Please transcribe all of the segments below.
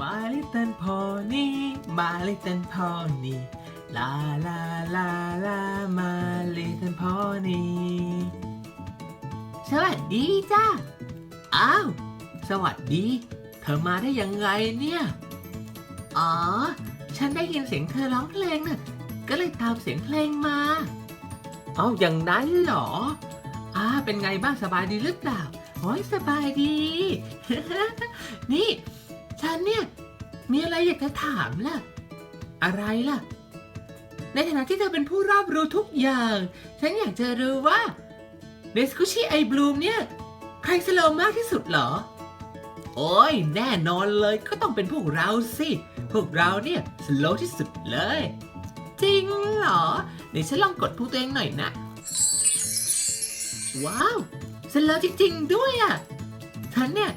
My little pony My little pony ลาลาลาลา My little pony สวัสดีจ้า อ้าว สวัสดี เธอมาได้ยังไงเนี่ย อ๋อ ฉันได้ยินเสียงเธอร้องเพลงน่ะ ก็เลยตามเสียงเพลงมา เอาอย่างนั้นเหรอ อ่า เป็นไงบ้างสบายดีหรือเปล่าโอ้ยสบายดี นี่ ฉันเนี่ย มีอะไรอยากจะถามล่ะ อะไรล่ะ ในฐานะที่เธอเป็นผู้รอบรู้ทุกอย่าง ฉันอยากจะรู้ว่าเดสกุชิไอบลูมเนี่ย ใครสโลมากที่สุดเหรอ โอ้ยแน่นอนเลยก็ต้องเป็นพวกเราสิ พวกเราเนี่ยสโลที่สุดเลย จริงเหรอ เดี๋ยวฉันลองกดพูดตัวเองหน่อยนะ ว้าวสโลจริง ๆ ด้วยอะฉันเนี่ย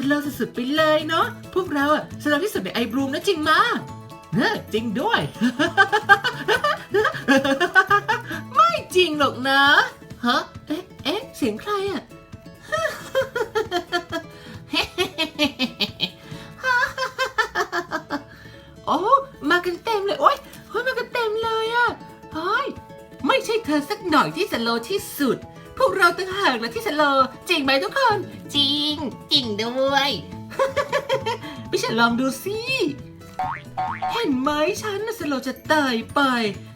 สโลว์สุดๆไปเลยเนาะพวกเราอะสโลว์ที่สุดในไอบลูมนะจริงมาเนอะจริงด้วย ไม่จริงหรอกนะฮะเอ๊ะเอ๊ะเสียงใครอะโอ้มากันเต็มเลยโอ๊ยเฮ้ยมากันเต็มเลยอะเฮ้ยไม่ใช่เธอสักหน่อยที่สโลว์ที่สุด พวกเราต่างหากนะที่สโลว์จริงไหมทุกคน จริง จริงด้วย ไม่ใช่ลองดูสิ เห็นไหมฉันน่ะสโลว์จะตายไป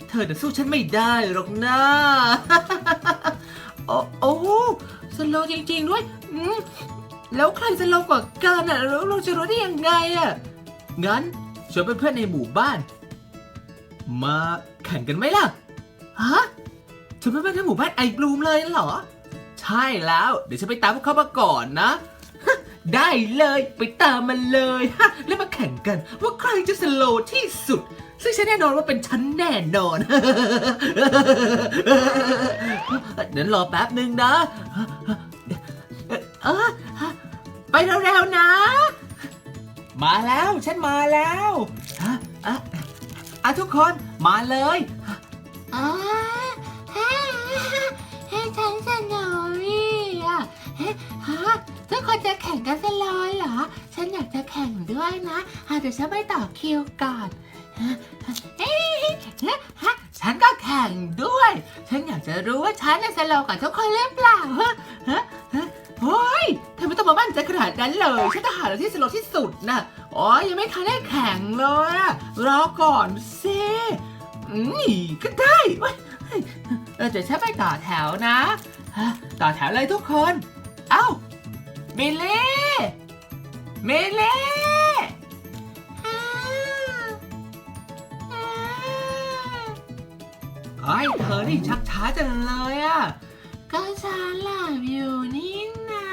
เธอจะสู้ฉันไม่ได้หรอกนะ โอ้โอ้สโลว์จริง ๆ ด้วยอืมแล้วใครสโลว์กว่ากันอะแล้วเราจะรู้ได้ยังไงอะ งั้นชวนเพื่อนๆในหมู่บ้าน มาแข่งกันไหมล่ะ ฮะ ชวนเพื่อนๆในหมู่บ้านไอบลูมเลยเหรอ ใช่แล้ว เดี๋ยวฉันไปตามพวกเขามาก่อนนะ ได้เลยไปตามมันเลยฮะแล้วมาแข่งกันว่าใครจะสโลว์ที่สุด ซึ่งฉันแน่นอนว่าเป็นฉันแน่นอน เดี๋ยวรอแป๊บหนึ่งนะเออไปเร็วๆนะ มาแล้วฉันมาแล้วอะอ่อทุกคนมาเลยอ๋อ ให้ให้ฉันสนอรี่อะเฮ้ฮะทุกคนจะแข่งกันสลอยเหรอ ฉันอยากจะแข่งด้วยนะอะเดี๋ยวฉันไปต่อคิวก่อนฮะเฮ้ยฮะฉันก็แข่งด้วย ฉันอยากจะรู้ว่าฉันจะสลว์กับทุกคนหรือเปล่าฮะฮะฮะโอ้ยเธอไม่ต้องมามั่นใจขนาดนั้นเลย ฉันจะหาเราที่สโลว์ที่สุดนะอ้ยยังไม่ทันได้แข่งเลยอะรอก่อนสิอืมก็ได้เว้ย เฮ้ยเออเดี๋ยวฉันไปต่อแถวนะฮะต่อแถวเลยทุกคน เอ้าเมเล่เมเล่อ่าอ่าเฮ้ยเธอนี่ชักช้าจังเลยอะก็ฉันหลับอยู่นี่นา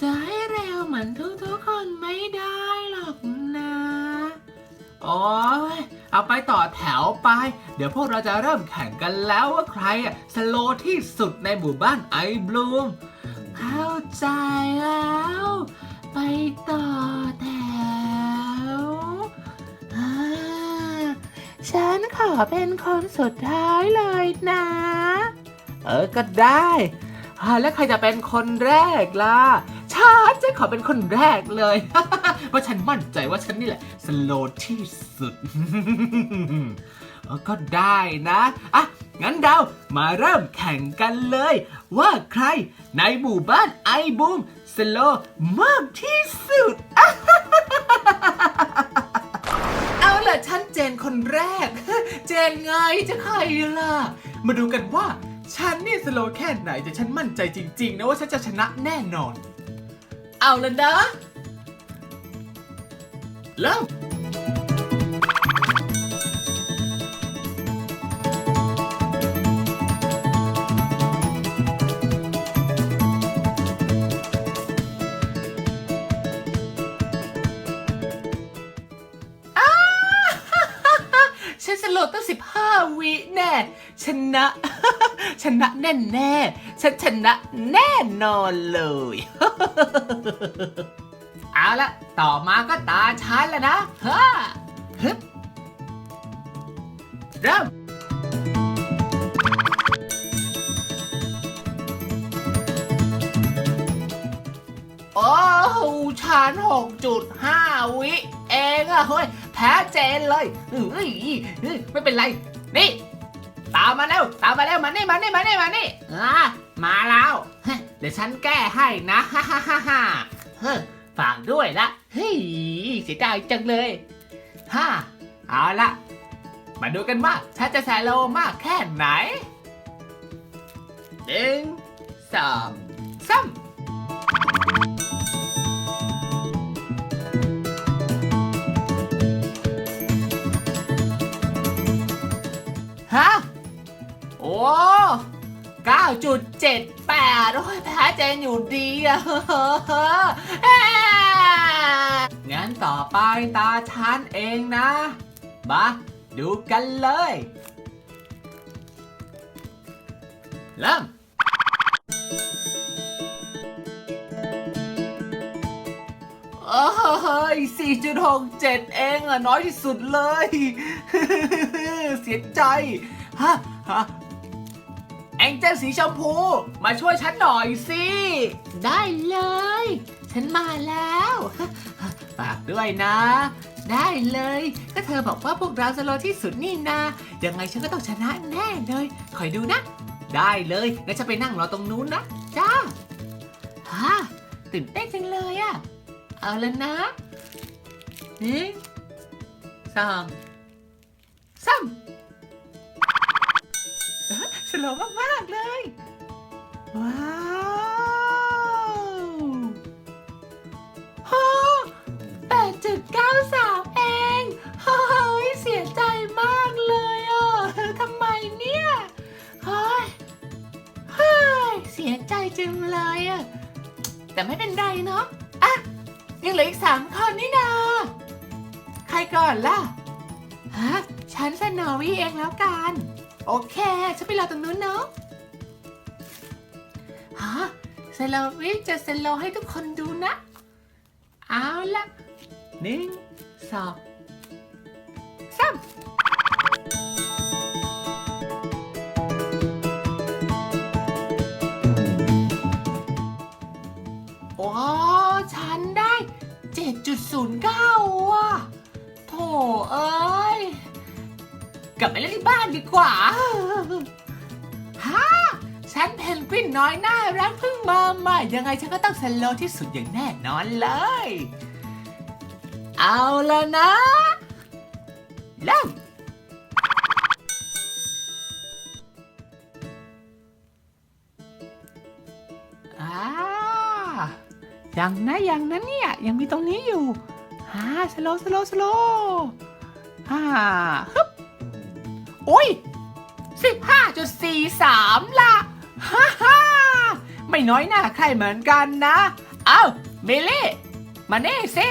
จะให้เร็วเหมือนทุกๆคนไม่ได้หรอกนะ โอ้ย เอาไปต่อแถวไป เดี๋ยวพวกเราจะเริ่มแข่งกันแล้วว่าใครอะสโลที่สุดในหมู่บ้านไอบลูมเข้าใจแล้ว ไปต่อแถวอ่าฉันขอเป็นคนสุดท้ายเลยนะ เออก็ได้อ่าแล้วใครจะเป็นคนแรกล่ะ ฉันจะขอเป็นคนแรกเลย เพราะฉันมั่นใจว่าฉันนี่แหละ สโลว์ที่สุด ก็ได้นะ อะ งั้นเรามาเริ่มแข่งกันเลย ว่าใครในหมู่บ้านไอบูมสโลว์มากที่สุด เอาล่ะ ฉันเจนคนแรก เจนไงจะใครล่ะ มาดูกันว่าฉันนี่สโลแค่ไหนแต่ฉันมั่นใจจริง ๆ นะว่าฉันจะชนะแน่นอน เอาละนะเริ่มฉันสโลว์ตั้งสิบห้าวิแน่ชนะ ชนะแน่แน่ฉันชนะแน่นอนเลย เอาละต่อมาก็ตาฉันแล้วนะฮ่าฮึบเริ่มโอ้ฉัน6.5 วิเองอะเฮ้ยแพ้เจนเลยเฮ้ยไม่เป็นไร นี่ามมาแล้วตามมาแล้วมานี่มานี่มานี่มานี่อ่ามาแล้วเดี๋ยวฉันแก้ให้นะฮ่าฮ่าฮ่าฮ่าเฮ้ฝากด้วยละเฮ้ยเสียดายจังเลยฮ่าเอาละมาดูกันว่าฉันจะแซโลมากแค่ไหนหนึ่งสองสามฮะโอ้ 9.78 โอ้ยแพ้เจนอยู่ดีอะงั้นต่อไปตาฉันเองนะ มาดูกันเลย เริ่มโอ้ย4.67 เองอะน้อยที่สุดเลย เสียใจ ฮะฮะ องเจลสีชมพู มาช่วยฉันหน่อยสิ ได้เลย ฉันมาแล้วฝากด้วยนะ ได้เลย ก็เธอบอกว่าพวกเราสโลว์ที่สุดนี่นายังไงฉันก็ต้องชนะแน่เลย คอยดูนะ ได้เลยแล้วจะไปนั่งรอตรงนู้นนะ จ้าฮ่าตื่นเต้นจังเลยอะเอาแล้วนะหนึ่งสองสาม สโลว์มาก ๆ เลย ว้าวฮ่าแปดจุดเก้าสามเองเฮ้ยเสียใจมากเลยอะทำไมเนี่ยเฮ้ยเฮ้ยเสียใจจังเลยอะ แต่ไม่เป็นไรเนาะ อะ ยังเหลืออีกสามคนนี่นา ใครก่อนล่ะ ฮะ ฉันสโนวี่เองแล้วกัน โอเค ฉันไปรอตรงนู้นเนาะฮะสโนวี่จะสโลว์ให้ทุกคนดูนะ เอาละหนึ่งสองสาม น้อยน่ารักเพิ่งมาใหม่ยังไงฉันก็ต้องสโลที่สุดอย่างแน่นอนเลย เอาละนะเริ่มอ่ายังนะยังนะเนี่ยยังมีตรงนี้อยู่ฮ่าสโลสโลสโลฮ่าฮึบโอ้ยสิบห้าจุดสี่สามละ ฮ่าฮ่าไม่น้อยหน้าใครเหมือนกันนะ เอ้าเมเล่มาเน่เซ่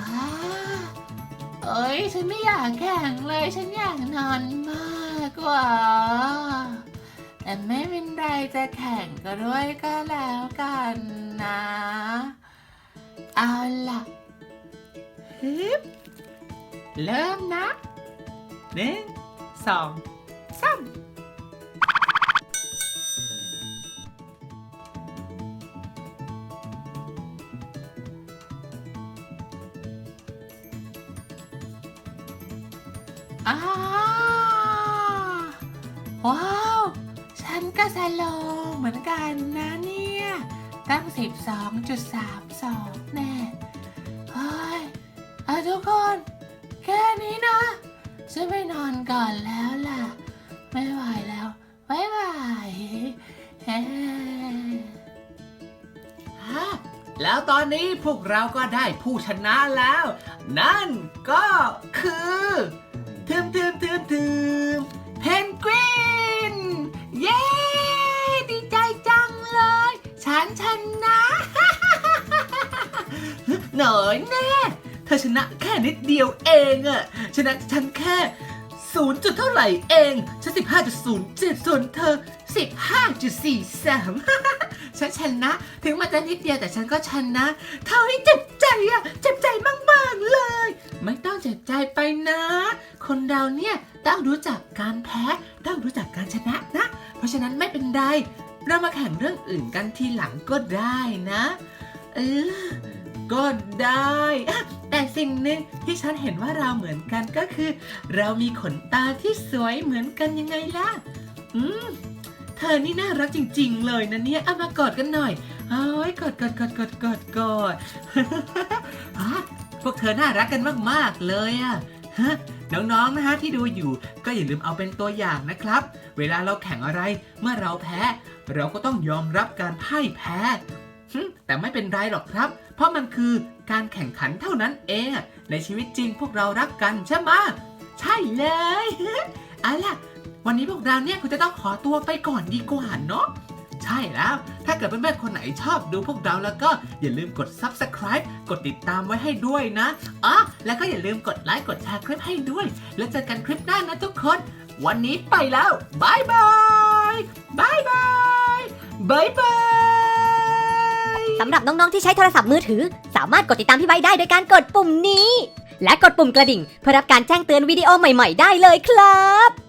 อ่าเอ้ยฉันไม่อยากแข่งเลยฉันอยากนอนมากกว่า แต่ไม่เป็นไรจะแข่งก็ด้วยก็แล้วกันนะ เอาล่ะฮึบ เริ่มนะหนึ่งสองสามอ้าว้าว ฉันก็สโลว์เหมือนกันนะเนี่ย ตั้ง 12.32 แน่ เฮ้ย เอาทุกคน แค่นี้นะ ฉันไปนอนก่อนแล้วล่ะ ไม่ไหวแล้วบ๊ายบายฮะแล้วตอนนี้พวกเราก็ได้ผู้ชนะแล้ว นั่นก็คือทึมทึมทึมทึมเพนกวิน เย้ ดีใจจังเลย ฉันชนะ หน่อยแน่ เธอชนะแค่นิดเดียวเองอะชนะฉันแค่ศูนย์จุดเท่าไหร่เอง ฉันสิบห้าจุดศูนย์เจ็ดส่วนเธอสิบห้าจุดสี่สามฉันชนะ ถึงมันจะนิดเดียวแต่ฉันก็ชนะ เท่าที่เจ็บใจอะเจ็บใจมากๆเลย ไม่ต้องเจ็บใจไปนะ คนเราเนี่ยต้องรู้จักการแพ้ ต้องรู้จักการชนะนะ เพราะฉะฉะนั้นไม่เป็นไร เรามาแข่งเรื่องอื่นกันทีหลังก็ได้นะ เออ ก็ได้อะแต่สิ่งหนึ่งที่ฉันเห็นว่าเราเหมือนกันก็คือ เรามีขนตาที่สวยเหมือนกันยังไงล่ะ อืม เธอนี่น่ารักจริง ๆ เลยนะเนี่ยเอามากอดกันหน่อยเอ้ยกอดกอดกอดกอดกอดกอดฮะพวกเธอน่ารักกันมากๆเลยอะฮะน้องๆ นะฮะที่ดูอยู่ก็อย่าลืมเอาเป็นตัวอย่างนะครับ เวลาเราแข่งอะไรเมื่อเราแพ้ เราก็ต้องยอมรับการพ่ายแพ้ แต่ไม่เป็นไรหรอกครับ เพราะมันคือการแข่งขันเท่านั้นเองอะในชีวิตจริงพวกเรารักกันใช่ไหมใช่เลยเอาล่ะ วันนี้พวกเราเนี่ยคุณจะต้องขอตัวไปก่อนดีกว่าเนาะใช่แล้ว ถ้าเกิดเพื่อนๆคนไหนชอบดูพวกเราแล้วก็อย่าลืมกด subscribe กดติดตามไว้ให้ด้วยนะอ๋อแล้วก็อย่าลืมกดไลค์กดแชร์คลิปให้ด้วย แล้วเจอกันคลิปหน้านะทุกคน วันนี้ไปแล้วบายบายบายบายบายบาย สำหรับน้องๆที่ใช้โทรศัพท์มือถือ สามารถกดติดตามพี่ใบได้โดยการกดปุ่มนี้ และกดปุ่มกระดิ่ง เพื่อรับการแจ้งเตือนวิดีโอใหม่ ๆ ได้เลยครับ